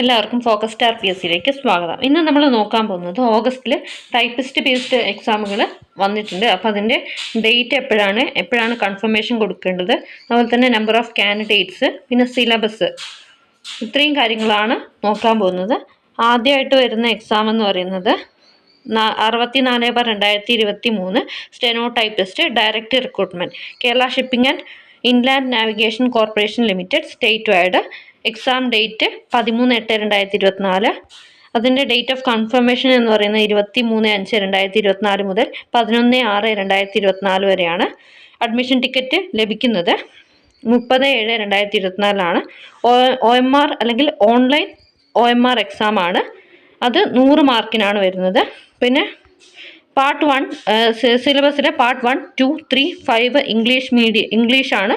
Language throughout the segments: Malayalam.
എല്ലാവർക്കും ഫോക്കസ് സ്റ്റാർ പി എസ് സിയിലേക്ക് സ്വാഗതം. ഇന്ന് നമ്മൾ നോക്കാൻ പോകുന്നത് ഓഗസ്റ്റിൽ ടൈപ്പിസ്റ്റ് ബേസ്ഡ് എക്സാമുകൾ വന്നിട്ടുണ്ട്. അപ്പോൾ അതിന്റെ ഡേറ്റ് എപ്പോഴാണ് എപ്പോഴാണ് കൺഫർമേഷൻ കൊടുക്കേണ്ടത്? അതുപോലെ തന്നെ നമ്പർ ഓഫ് കാൻഡിഡേറ്റ്സ് പിന്നെ സിലബസ് ഇത്രയും കാര്യങ്ങളാണ് നോക്കാൻ പോകുന്നത്. ആദ്യമായിട്ട് വരുന്ന എക്സാം എന്ന് പറയുന്നത് അറുപത്തി നാല് ബാർ രണ്ടായിരത്തി ഇരുപത്തി മൂന്ന് steno typist direct recruitment Kerala shipping and inland navigation corporation limited state wide exam date പതിമൂന്ന് എട്ട് രണ്ടായിരത്തി ഇരുപത്തിനാല്. അതിന്റെ ഡേറ്റ് ഓഫ് കൺഫർമേഷൻ എന്ന് പറയുന്നത് ഇരുപത്തി മൂന്ന് അഞ്ച് രണ്ടായിരത്തി ഇരുപത്തിനാല് മുതൽ പതിനൊന്ന് ആറ് രണ്ടായിരത്തി ഇരുപത്തിനാല് വരെയാണ് അഡ്മിഷൻ ടിക്കറ്റ് ലഭിക്കുന്നത്. മുപ്പത് ഏഴ് രണ്ടായിരത്തി ഇരുപത്തിനാലിലാണ് ഒ എം ആർ അല്ലെങ്കിൽ online O M R exam ആണ്. അത് നൂറ് മാർക്കിനാണ് വരുന്നത്. പിന്നെ part one സിലബസിലെ part one two three five English medium ഇംഗ്ലീഷാണ്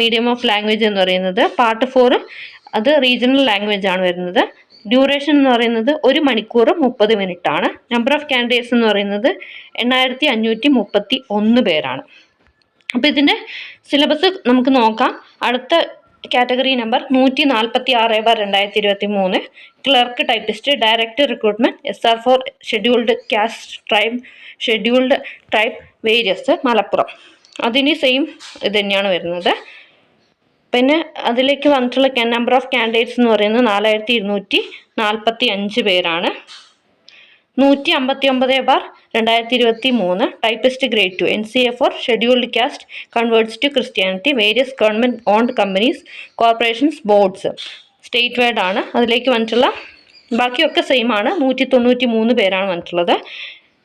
മീഡിയം ഓഫ് ലാംഗ്വേജ് എന്ന് പറയുന്നത്. പാർട്ട് ഫോർ അത് റീജിയണൽ ലാംഗ്വേജ് ആണ് വരുന്നത്. ഡ്യൂറേഷൻ എന്ന് പറയുന്നത് ഒരു മണിക്കൂർ മുപ്പത് മിനിറ്റ് ആണ്. നമ്പർ ഓഫ് കാൻഡിഡേറ്റ്സ് എന്ന് പറയുന്നത് എണ്ണായിരത്തി അഞ്ഞൂറ്റി മുപ്പത്തി ഒന്ന് പേരാണ്. അപ്പോൾ ഇതിന്റെ സിലബസ് നമുക്ക് നോക്കാം. അടുത്ത കാറ്റഗറി നമ്പർ നൂറ്റി നാൽപ്പത്തി ആറ് ബാർ രണ്ടായിരത്തി ഇരുപത്തി മൂന്ന് clerk typist direct recruitment S R for scheduled caste tribe scheduled tribe various Malappuram. അതിന് സെയിം ഇത് തന്നെയാണ് വരുന്നത്. പിന്നെ അതിലേക്ക് വന്നിട്ടുള്ള നമ്പർ ഓഫ് കാൻഡിഡേറ്റ്സ് എന്ന് പറയുന്നത് നാലായിരത്തി ഇരുന്നൂറ്റി നാൽപ്പത്തി അഞ്ച് പേരാണ്. നൂറ്റി അമ്പത്തി ഒമ്പത് ബാർ രണ്ടായിരത്തി ഇരുപത്തി മൂന്ന് typist grade two N C A for scheduled caste converts to Christianity various government owned companies corporations boards state wide ആണ്. അതിലേക്ക് വന്നിട്ടുള്ള ബാക്കിയൊക്കെ സെയിം ആണ്. നൂറ്റി തൊണ്ണൂറ്റി മൂന്ന് പേരാണ് വന്നിട്ടുള്ളത്.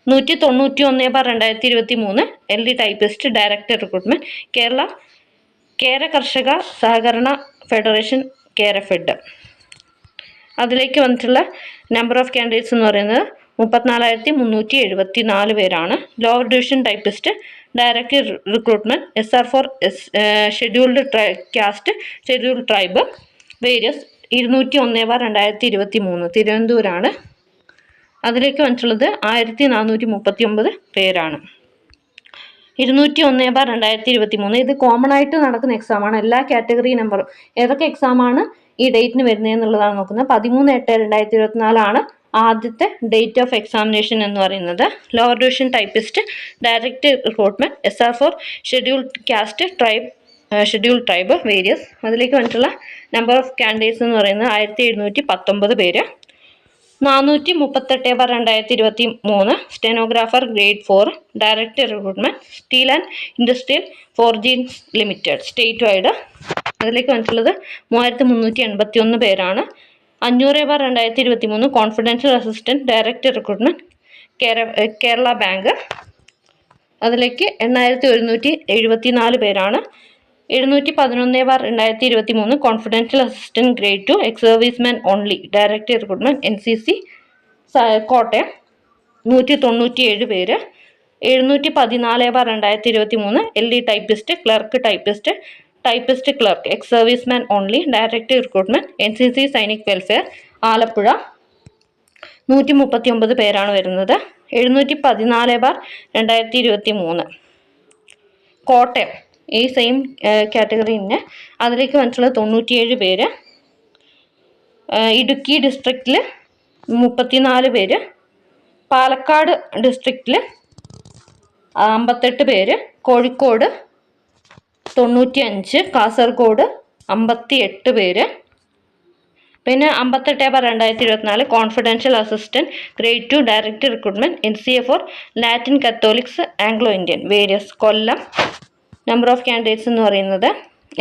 നൂറ്റി തൊണ്ണൂറ്റി ഒന്ന് ബാർ രണ്ടായിരത്തി ഇരുപത്തി മൂന്ന് L D typist director recruitment Kerala Kera Karshaka Sahakarana federation Kerafed അതിലേക്ക് വന്നിട്ടുള്ള നമ്പർ ഓഫ് കാൻഡിഡേറ്റ്സ് എന്ന് പറയുന്നത് മുപ്പത്തിനാലായിരത്തി മുന്നൂറ്റി എഴുപത്തി നാല് പേരാണ്. Lower division typist direct recruitment S R for S scheduled tri caste scheduled tribe various ഇരുന്നൂറ്റി ഒന്ന് ബാർ രണ്ടായിരത്തി ഇരുപത്തി മൂന്ന് തിരുവനന്തപുരമാണ് അതിലേക്ക് വന്നിട്ടുള്ളത് ആയിരത്തി നാനൂറ്റി മുപ്പത്തി ഒമ്പത് പേരാണ്. ഇരുന്നൂറ്റി ഒന്ന് ബാർ രണ്ടായിരത്തി ഇരുപത്തി മൂന്ന് ഇത് കോമൺ ആയിട്ട് നടക്കുന്ന എക്സാമാണ് എല്ലാ കാറ്റഗറി നമ്പറും ഏതൊക്കെ എക്സാമാണ് ഈ ഡേറ്റിന് വരുന്നത് എന്നുള്ളതാണ് നോക്കുന്നത്. പതിമൂന്ന് എട്ട് രണ്ടായിരത്തി ഇരുപത്തിനാലാണ് ആദ്യത്തെ ഡേറ്റ് ഓഫ് എക്സാമിനേഷൻ എന്ന് പറയുന്നത് lower division typist direct recruitment S R for scheduled caste tribe scheduled tribe various അതിലേക്ക് വന്നിട്ടുള്ള നമ്പർ ഓഫ് കാൻഡിഡേറ്റ്സ് എന്ന് പറയുന്നത് ആയിരത്തി എഴുന്നൂറ്റി പത്തൊമ്പത് പേര്. നാനൂറ്റി മുപ്പത്തെട്ട് ബാർ രണ്ടായിരത്തി ഇരുപത്തി മൂന്ന് stenographer grade four direct recruitment steel and industrial forgings limited state wide അതിലേക്ക് വന്നിട്ടുള്ളത് മൂവായിരത്തി മുന്നൂറ്റി എൺപത്തി ഒന്ന് പേരാണ്. അഞ്ഞൂറ് ബാർ രണ്ടായിരത്തി ഇരുപത്തി മൂന്ന് confidential assistant direct recruitment Kerala bank അതിലേക്ക് എണ്ണായിരത്തി ഒരുന്നൂറ്റി എഴുപത്തി നാല് പേരാണ്. എഴുന്നൂറ്റി പതിനൊന്ന് ബാർ രണ്ടായിരത്തി ഇരുപത്തി മൂന്ന് confidential assistant grade two ex serviceman only direct recruitment N C C Kottayam. നൂറ്റി തൊണ്ണൂറ്റി ഏഴ് പേര്. എഴുന്നൂറ്റി പതിനാല് ബാർ രണ്ടായിരത്തി ഇരുപത്തി മൂന്ന് L D typist clerk typist typist clerk ex serviceman only direct recruitment N C C Sainik welfare Alappuzha. നൂറ്റി മുപ്പത്തി ഒമ്പത് പേരാണ് വരുന്നത്. എഴുന്നൂറ്റി പതിനാല് ബാർ രണ്ടായിരത്തി ഇരുപത്തി മൂന്ന് കോട്ടയം ഈ സെയിം കാറ്റഗറി തന്നെ അതിലേക്ക് വന്നിട്ടുള്ള തൊണ്ണൂറ്റിയേഴ് പേര്. ഇടുക്കി ഡിസ്ട്രിക്റ്റിൽ മുപ്പത്തിനാല് പേര്. പാലക്കാട് ഡിസ്ട്രിക്റ്റിൽ അമ്പത്തെട്ട് പേര്. കോഴിക്കോട് തൊണ്ണൂറ്റി അഞ്ച് കാസർഗോഡ് അമ്പത്തി എട്ട് പേര്. പിന്നെ അമ്പത്തെട്ട് ബാർ രണ്ടായിരത്തി ഇരുപത്തിനാല് confidential assistant grade two direct recruitment N C A for Latin Catholics Anglo Indian various Kollam number of candidates എന്ന് പറയുന്നത്.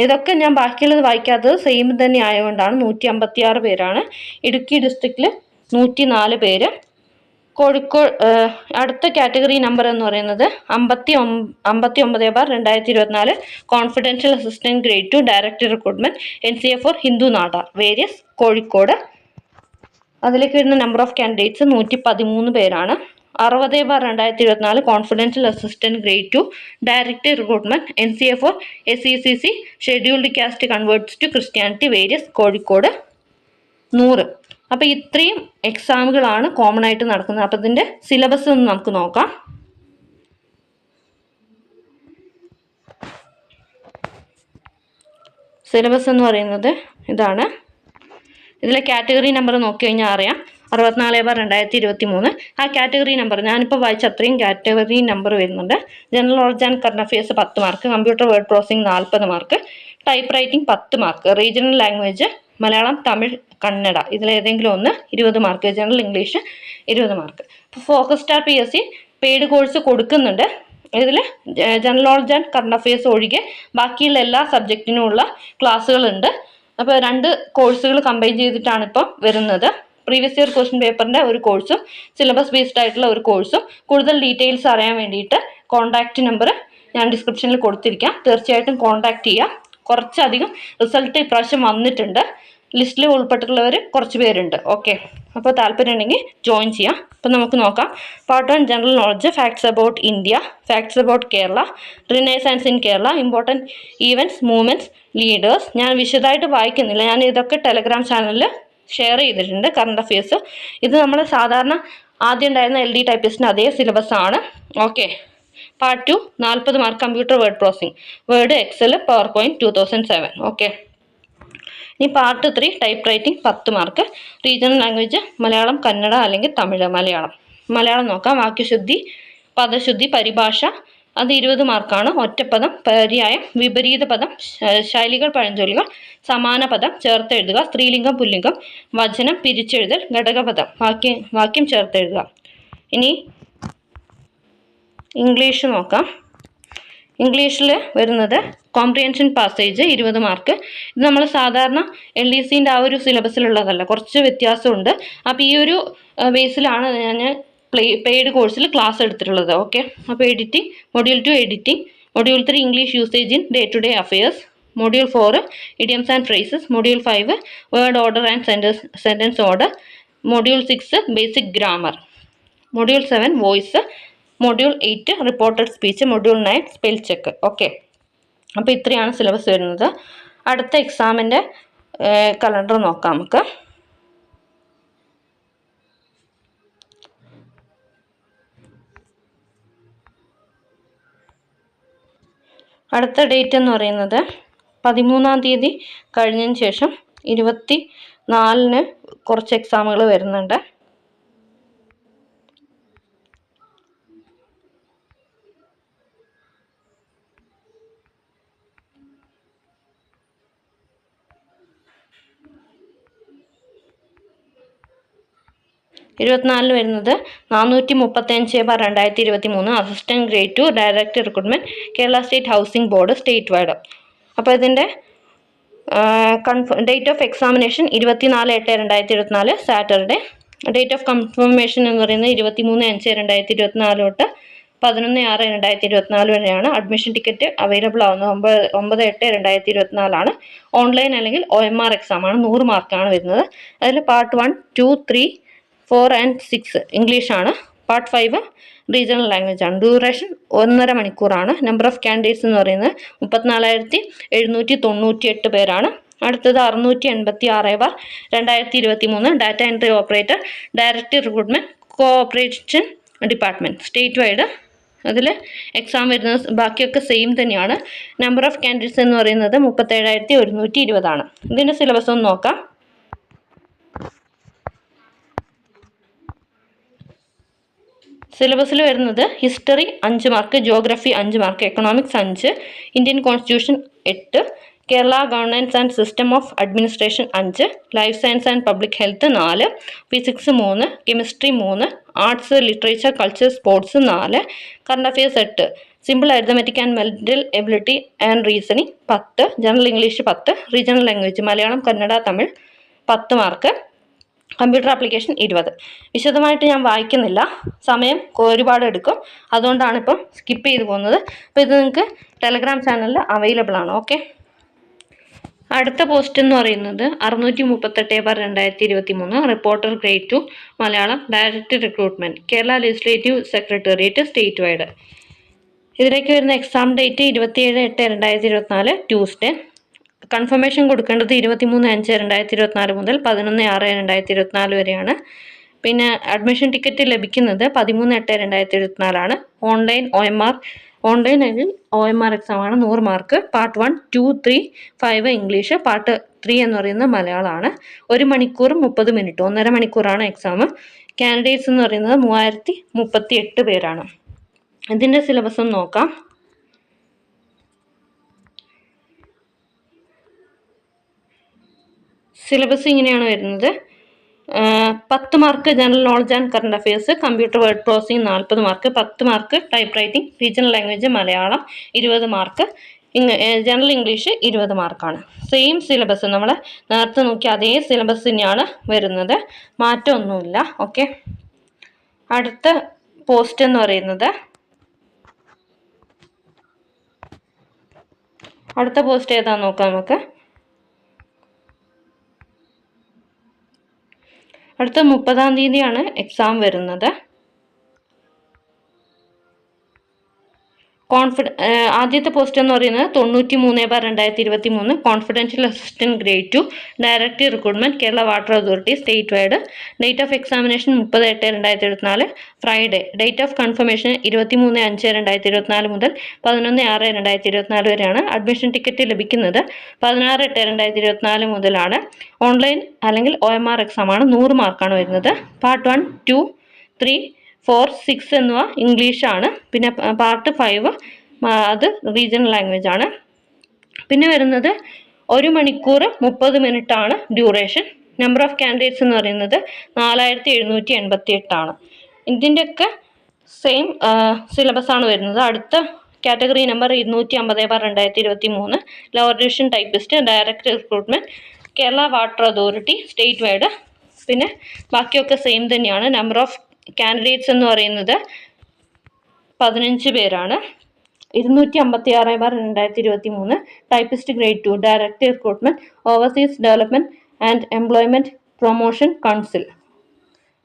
ഇതൊക്കെ ഞാൻ ബാക്കിയുള്ളത് വായിക്കാത്തത് സെയിം തന്നെ ആയതുകൊണ്ടാണ് നൂറ്റി അമ്പത്തി ആറ് പേരാണ്. ഇടുക്കി ഡിസ്ട്രിക്റ്റിൽ നൂറ്റി നാല് പേര്. കോഴിക്കോട് അടുത്ത കാറ്റഗറി നമ്പർ എന്ന് പറയുന്നത് അമ്പത്തി അമ്പത്തി ഒമ്പത് ബാർ രണ്ടായിരത്തി ഇരുപത്തിനാല് confidential assistant grade two director recruitment N C A for Hindu Nadar various Kozhikode. അതിലേക്ക് വരുന്ന നമ്പർ ഓഫ് കാൻഡിഡേറ്റ്സ് നൂറ്റി പതിമൂന്ന് പേരാണ്. അറുപത് ബാർ രണ്ടായിരത്തി ഇരുപത്തിനാല് confidential assistant grade two direct recruitment N C F O S C C C scheduled caste converts to Christianity various Kozhikode. നൂറ്. അപ്പോൾ ഇത്രയും എക്സാമുകളാണ് കോമൺ ആയിട്ട് നടക്കുന്നത്. അപ്പോൾ ഇതിന്റെ സിലബസ് ഒന്ന് നമുക്ക് നോക്കാം. സിലബസ് എന്ന് പറയുന്നത് ഇതാണ്. ഇതിലെ കാറ്റഗറി നമ്പർ നോക്കി കഴിഞ്ഞാൽ അറിയാം. അറുപത്തിനാല് ബാർ രണ്ടായിരത്തി ഇരുപത്തി മൂന്ന് ആ കാറ്റഗറി നമ്പർ ഞാനിപ്പോൾ വായിച്ച അത്രയും കാറ്റഗറി നമ്പർ വരുന്നുണ്ട്. General knowledge and current affairs പത്ത് മാർക്ക് കമ്പ്യൂട്ടർ വേർഡ് പ്രോസസിംഗ് നാൽപ്പത് മാർക്ക് ടൈപ്പ് റൈറ്റിംഗ് പത്ത് mark regional language Malayalam Tamil Kannada ഇതിലേതെങ്കിലും ഒന്ന് ഇരുപത് മാർക്ക് ജനറൽ ഇംഗ്ലീഷ് ഇരുപത് മാർക്ക് അപ്പോൾ focus star P S C paid course കൊടുക്കുന്നുണ്ട്. ഇതിൽ general knowledge and current affairs ഒഴികെ ബാക്കിയുള്ള എല്ലാ സബ്ജക്റ്റിനുമുള്ള ക്ലാസ്സുകളുണ്ട് അപ്പോൾ രണ്ട് കോഴ്സുകൾ കമ്പൈൻ ചെയ്തിട്ടാണ് ഇപ്പോൾ വരുന്നത്. പ്രീവിയസ് ഇയർ ക്വസ്റ്റ്യൻ പേപ്പറിന്റെ ഒരു കോഴ്സും സിലബസ് ബേസ്ഡ് ആയിട്ടുള്ള ഒരു കോഴ്സും കൂടുതൽ ഡീറ്റെയിൽസ് അറിയാൻ വേണ്ടിയിട്ട് കോൺടാക്റ്റ് നമ്പർ ഞാൻ ഡിസ്ക്രിപ്ഷനിൽ കൊടുത്തിരിക്കാം. തീർച്ചയായിട്ടും കോൺടാക്റ്റ് ചെയ്യുക കുറച്ചധികം റിസൾട്ട് ഇപ്രാവശ്യം വന്നിട്ടുണ്ട്. ലിസ്റ്റിൽ ഉൾപ്പെട്ടിട്ടുള്ളവർ കുറച്ച് പേരുണ്ട്. ഓക്കെ അപ്പോൾ താല്പര്യം ഉണ്ടെങ്കിൽ ജോയിൻ ചെയ്യാം. അപ്പോൾ നമുക്ക് നോക്കാം. Part one general knowledge facts about India facts about Kerala renaissance in Kerala important events movements leaders ഞാൻ വിശദമായിട്ട് വായിക്കുന്നില്ല. ഞാൻ ഇതൊക്കെ ടെലഗ്രാം ചാനലിൽ ഷെയർ ചെയ്തിട്ടുണ്ട് കറണ്ട് അഫയേഴ്സ് ഇത് നമ്മൾ സാധാരണ ആദ്യം ഉണ്ടായിരുന്ന എൽ ഡി ടൈപ്പിസ്റ്റിന്റെ അതേ സിലബസ് ആണ്. ഓക്കെ പാർട്ട് ടു നാൽപ്പത് mark computer word processing word Excel PowerPoint two thousand seven okay ഇനി പാർട്ട് ത്രീ ടൈപ്പ് റൈറ്റിംഗ് പത്ത് mark regional language Malayalam Kannada അല്ലെങ്കിൽ തമിഴ് മലയാളം. മലയാളം നോക്കാം. വാക്യശുദ്ധി പദശുദ്ധി പരിഭാഷ. അത് ഇരുപത് മാർക്കാണ് ഒറ്റപ്പദം പര്യായം വിപരീത പദം ശൈലികൾ പഴഞ്ചൊല്ലുകൾ സമാന പദം ചേർത്തെഴുതുക സ്ത്രീലിംഗം പുല്ലിംഗം വചനം പിരിച്ചെഴുതൽ ഘടകപദം. വാക്യം വാക്യം ചേർത്തെഴുതുക ഇനി ഇംഗ്ലീഷ് നോക്കാം. ഇംഗ്ലീഷിൽ വരുന്നത് കോംപ്രിഹെൻഷൻ പാസേജ് ഇരുപത് മാർക്ക് ഇത് നമ്മൾ സാധാരണ എൽ ഡി സിന്റെ ആ ഒരു സിലബസിലുള്ളതല്ല കുറച്ച് വ്യത്യാസമുണ്ട്. അപ്പോൾ ഈ ഒരു ബേസിലാണ് ഞാൻ പ്ലേ പെയ്ഡ് കോഴ്സിൽ ക്ലാസ് എടുത്തിട്ടുള്ളത് ഓക്കെ അപ്പോൾ editing module two editing module three English usage in day to day affairs module four idioms and phrases module five word order and sentence sentence order module six basic grammar module seven voice module eight reported speech module nine spell check okay അപ്പോൾ ഇത്രയാണ് സിലബസ് വരുന്നത്. അടുത്ത എക്സാമിന്റെ കലണ്ടർ നോക്കാം നമുക്ക്. അടുത്ത ഡേറ്റ് എന്ന് പറയുന്നത് പതിമൂന്നാം തീയതി കഴിഞ്ഞതിന് ശേഷം ഇരുപത്തി നാലിന് കുറച്ച് എക്സാമുകൾ വരുന്നുണ്ട്. ഇരുപത്തിനാലിന് വരുന്നത് നാനൂറ്റി മുപ്പത്തഞ്ച് ബാർ രണ്ടായിരത്തി ഇരുപത്തി മൂന്ന് assistant grade two director recruitment Kerala state housing board state wide. അപ്പോൾ ഇതിന്റെ കൺഫ ഡേറ്റ് ഓഫ് എക്സാമിനേഷൻ ഇരുപത്തിനാല് എട്ട് രണ്ടായിരത്തി ഇരുപത്തിനാല് സാറ്റർഡേ. ഡേറ്റ് ഓഫ് കൺഫർമേഷൻ എന്ന് പറയുന്നത് ഇരുപത്തി മൂന്ന് അഞ്ച് രണ്ടായിരത്തി ഇരുപത്തിനാല് തൊട്ട് പതിനൊന്ന് ആറ് രണ്ടായിരത്തി ഇരുപത്തിനാല് വരെയാണ്. അഡ്മിഷൻ ടിക്കറ്റ് അവൈലബിൾ ആവുന്നത് ഒമ്പത് ഒമ്പത് എട്ട് രണ്ടായിരത്തി ഇരുപത്തിനാലാണ് ഓൺലൈൻ അല്ലെങ്കിൽ ഒ എം ആർ എക്സാമാണ് നൂറ് മാർക്കാണ് വരുന്നത്. അതിൽ part one two three four and six ഇംഗ്ലീഷാണ് പാർട്ട് ഫൈവ് റീജിയണൽ ലാംഗ്വേജ് ആണ്. ഡ്യൂറേഷൻ ഒന്നര മണിക്കൂറാണ്. നമ്പർ ഓഫ് കാൻഡിഡേറ്റ്സ് എന്ന് പറയുന്നത് മുപ്പത്തിനാലായിരത്തി എഴുന്നൂറ്റി തൊണ്ണൂറ്റി എട്ട് പേരാണ്. അടുത്തത് അറുന്നൂറ്റി എൺപത്തി ആറ് ബാർ രണ്ടായിരത്തി ഇരുപത്തി മൂന്ന് data entry operator direct recruitment cooperation department state wide അതിൽ എക്സാം വരുന്ന ബാക്കിയൊക്കെ സെയിം തന്നെയാണ്. നമ്പർ ഓഫ് കാൻഡിഡേറ്റ്സ് എന്ന് പറയുന്നത് മുപ്പത്തേഴായിരത്തി ഒരുന്നൂറ്റി ഇരുപതാണ്. ഇതിന്റെ സിലബസ് ഒന്ന് നോക്കാം. സിലബസിൽ വരുന്നത് ഹിസ്റ്ററി അഞ്ച് മാർക്ക് ജോഗ്രഫി അഞ്ച് മാർക്ക് എക്കണോമിക്സ് അഞ്ച് ഇന്ത്യൻ കോൺസ്റ്റിറ്റ്യൂഷൻ എട്ട് Kerala governments and system of administration അഞ്ച് life science and public health നാല് ഫിസിക്സ് മൂന്ന് കെമിസ്ട്രി മൂന്ന് ആർട്സ് ലിറ്ററേച്ചർ കൾച്ചർ സ്പോർട്സ് നാല് കറണ്ട് അഫയേഴ്സ് എട്ട് simple arithmetic and mental ability and reasoning പത്ത് ജനറൽ ഇംഗ്ലീഷ് പത്ത് റീജിയണൽ ലാംഗ്വേജ് മലയാളം കന്നഡ തമിഴ് പത്ത് മാർക്ക്. കമ്പ്യൂട്ടർ ആപ്ലിക്കേഷൻ ഇരുപത്. വിശദമായിട്ട് ഞാൻ വായിക്കുന്നില്ല. സമയം ഒരുപാട് എടുക്കും. അതുകൊണ്ടാണ് ഇപ്പം സ്കിപ്പ് ചെയ്ത് പോകുന്നത്. അപ്പോൾ ഇത് നിങ്ങൾക്ക് ടെലഗ്രാം ചാനലിൽ അവൈലബിൾ ആണ്. ഓക്കെ അടുത്ത പോസ്റ്റ് എന്ന് പറയുന്നത് അറുന്നൂറ്റി മുപ്പത്തെട്ട് ബാർ രണ്ടായിരത്തി ഇരുപത്തി മൂന്ന് reporter grade two Malayalam direct recruitment Kerala legislative secretariat state wide ഇതിലേക്ക് വരുന്ന എക്സാം ഡേറ്റ് ഇരുപത്തിയേഴ് എട്ട് രണ്ടായിരത്തി ഇരുപത്തിനാല് ട്യൂസ്ഡേ കൺഫർമേഷൻ കൊടുക്കേണ്ടത് ഇരുപത്തിമൂന്ന് അഞ്ച് രണ്ടായിരത്തി ഇരുപത്തിനാല് മുതൽ പതിനൊന്ന് ആറ് രണ്ടായിരത്തി ഇരുപത്തിനാല് വരെയാണ്. പിന്നെ അഡ്മിഷൻ ടിക്കറ്റ് ലഭിക്കുന്നത് പതിമൂന്ന് എട്ട് രണ്ടായിരത്തി ഇരുപത്തിനാലാണ് online O M R online അല്ലെങ്കിൽ ഒ എം ആർ എക്സാം ആണ്. നൂറ് mark part one two three five English part three എന്ന് പറയുന്നത് മലയാളമാണ്. ഒരു മണിക്കൂർ മുപ്പത് മിനിറ്റ് ഒന്നര മണിക്കൂറാണ് എക്സാം കാൻഡിഡേറ്റ്സ് എന്ന് പറയുന്നത് മൂവായിരത്തി മുപ്പത്തി എട്ട് പേരാണ് ഇതിന്റെ സിലബസ് നോക്കാം. സിലബസ് ഇങ്ങനെയാണ് വരുന്നത്. പത്ത് mark general knowledge and current affairs computer word processing നാൽപ്പത് മാർക്ക് പത്ത് mark typewriting regional language Malayalam ഇരുപത് മാർക്ക് ജനറൽ ഇംഗ്ലീഷ് ഇരുപത് മാർക്കാണ് സെയിം സിലബസ് നമ്മൾ നേരത്തെ നോക്കിയ അതേ സിലബസ് തന്നെയാണ് വരുന്നത്. മാറ്റമൊന്നുമില്ല. ഓക്കെ അടുത്ത പോസ്റ്റ് എന്ന് പറയുന്നത്. അടുത്ത പോസ്റ്റ് ഏതാണെന്ന് നോക്കാം നമുക്ക്. അടുത്ത മുപ്പതാം തീയതിയാണ് എക്സാം വരുന്നത്. കോൺഫിഡ ആദ്യത്തെ പോസ്റ്റ് എന്ന് പറയുന്നത് തൊണ്ണൂറ്റി മൂന്ന് ബാർ രണ്ടായിരത്തി ഇരുപത്തി മൂന്ന് confidential assistant grade two direct recruitment Kerala water authority state wide date of examination മുപ്പത് എട്ട് രണ്ടായിരത്തി ഇരുപത്തിനാല് ഫ്രൈഡേ ഡേറ്റ് ഓഫ് കൺഫർമേഷൻ ഇരുപത്തി മൂന്ന് അഞ്ച് രണ്ടായിരത്തി ഇരുപത്തിനാല് മുതൽ പതിനൊന്ന് ആറ് രണ്ടായിരത്തി ഇരുപത്തിനാല് വരെയാണ് അഡ്മിഷൻ ടിക്കറ്റ് ലഭിക്കുന്നത്. പതിനാറ് എട്ട് രണ്ടായിരത്തി ഇരുപത്തിനാല് മുതലാണ് ഓൺലൈൻ അല്ലെങ്കിൽ ഒ എം ആർ എക്സാമാണ് നൂറ് മാർക്കാണ് വരുന്നത്. Part one two three four six എന്നിവ ഇംഗ്ലീഷാണ് പിന്നെ പാർട്ട് ഫൈവ് അത് റീജിയണൽ ലാംഗ്വേജ് ആണ്. പിന്നെ വരുന്നത് ഒരു മണിക്കൂർ മുപ്പത് മിനിറ്റ് ആണ് ഡ്യൂറേഷൻ നമ്പർ ഓഫ് കാൻഡിഡേറ്റ്സ് എന്ന് പറയുന്നത് നാലായിരത്തി എഴുന്നൂറ്റി എൺപത്തി എട്ടാണ് ഇതിന്റെയൊക്കെ സെയിം സിലബസ് ആണ് വരുന്നത്. അടുത്ത കാറ്റഗറി നമ്പർ ഇരുന്നൂറ്റി അമ്പത് ബാർ രണ്ടായിരത്തി ഇരുപത്തി മൂന്ന് lower division typist direct recruitment Kerala water authority state wide പിന്നെ ബാക്കിയൊക്കെ സെയിം തന്നെയാണ്. നമ്പർ ഓഫ് കാൻഡിഡേറ്റ്സ് എന്ന് പറയുന്നത് പതിനഞ്ച് പേരാണ്. ഇരുന്നൂറ്റി അമ്പത്തി ആറ് ബാർ രണ്ടായിരത്തി ഇരുപത്തി മൂന്ന് typist grade two direct recruitment overseas development and employment promotion council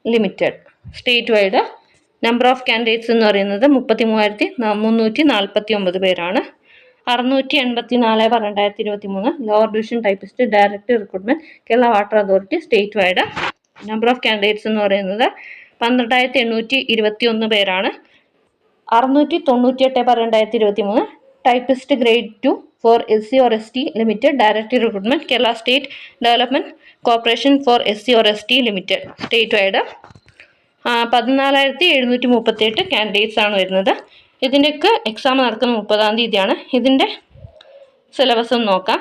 limited state wide number of candidates എന്ന് പറയുന്നത് മുപ്പത്തി മൂവായിരത്തി മുന്നൂറ്റി നാൽപ്പത്തി ഒമ്പത് പേരാണ്. അറുന്നൂറ്റി എൺപത്തി നാല് ബാർ രണ്ടായിരത്തി ഇരുപത്തി മൂന്ന് lower division typist direct recruitment Kerala water authority state wide number of candidates എന്ന് പറയുന്നത് പന്ത്രണ്ടായിരത്തി എണ്ണൂറ്റി ഇരുപത്തി ഒന്ന് പേരാണ്. അറുന്നൂറ്റി തൊണ്ണൂറ്റി എട്ട് ബാർ രണ്ടായിരത്തി ഇരുപത്തി മൂന്ന് typist grade two for S C or S T limited. Direct recruitment. Kerala state development corporation for S C or S T limited. State wide പതിനാലായിരത്തി എഴുന്നൂറ്റി മുപ്പത്തി എട്ട് കാൻഡിഡേറ്റ്സ് ആണ് വരുന്നത്. ഇതിന്റെയൊക്കെ എക്സാം നടക്കുന്ന മുപ്പതാം തീയതിയാണ്. ഇതിന്റെ സിലബസ് നോക്കാം.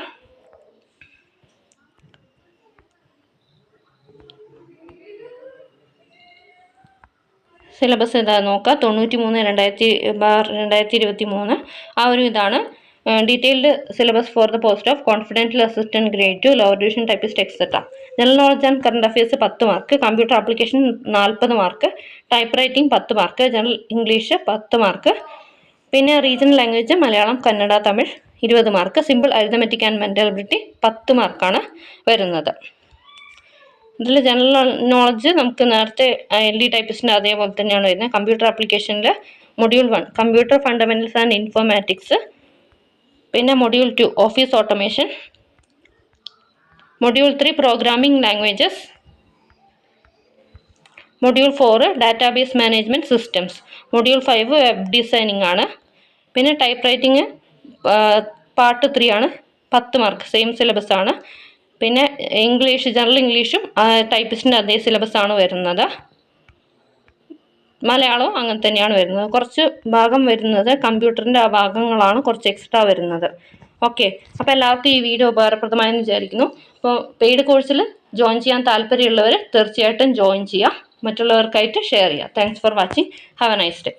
സിലബസ് എന്താ നോക്കുക തൊണ്ണൂറ്റി മൂന്ന് രണ്ടായിരത്തി ബാർ രണ്ടായിരത്തി ഇരുപത്തി മൂന്ന് ആ ഒരു ഇതാണ്. Detailed syllabus for the post of confidential assistant grade two lower division typist etcetera general knowledge and current affairs പത്ത് മാർക്ക് കമ്പ്യൂട്ടർ ആപ്ലിക്കേഷൻ നാൽപ്പത് മാർക്ക് ടൈപ്പ് റൈറ്റിംഗ് പത്ത് മാർക്ക് ജനറൽ ഇംഗ്ലീഷ് പത്ത് മാർക്ക് പിന്നെ റീജിയണൽ ലാംഗ്വേജ് മലയാളം കന്നഡ തമിഴ് ഇരുപത് mark simple arithmetic and mental ability പത്ത് മാർക്കാണ് വരുന്നത്. ഇതിൽ ജനറൽ നോളജ് നമുക്ക് നേരത്തെ എൽ ഡി ടൈപ്പിസ്റ്റിന്റെ അതേപോലെ തന്നെയാണ് വരുന്നത്. കമ്പ്യൂട്ടർ ആപ്ലിക്കേഷനിൽ module one computer fundamentals and informatics പിന്നെ module two office automation module three programming languages module four database management systems module five web designing ആണ്. പിന്നെ ടൈപ്പ് റൈറ്റിംഗ് പാർട്ട് ത്രീ ആണ്. പത്ത് മാർക്ക് സെയിം സിലബസ് ആണ്. പിന്നെ ഇംഗ്ലീഷ് ജനറൽ ഇംഗ്ലീഷും ടൈപ്പിസ്റ്റിന്റെ അതേ സിലബസ് ആണ് വരുന്നത്. മലയാളവും അങ്ങനെ തന്നെയാണ് വരുന്നത്. കുറച്ച് ഭാഗം വരുന്നത് കമ്പ്യൂട്ടറിന്റെ ആ ഭാഗങ്ങളാണ് കുറച്ച് എക്സ്ട്രാ വരുന്നത്. ഓക്കെ അപ്പോൾ എല്ലാവർക്കും ഈ വീഡിയോ ഉപകാരപ്രദമായെന്ന് വിചാരിക്കുന്നു. അപ്പോൾ പെയ്ഡ് കോഴ്സിൽ ജോയിൻ ചെയ്യാൻ താല്പര്യമുള്ളവർ തീർച്ചയായിട്ടും ജോയിൻ ചെയ്യുക മറ്റുള്ളവർക്കായിട്ട് ഷെയർ ചെയ്യുക thanks for watching have a nice day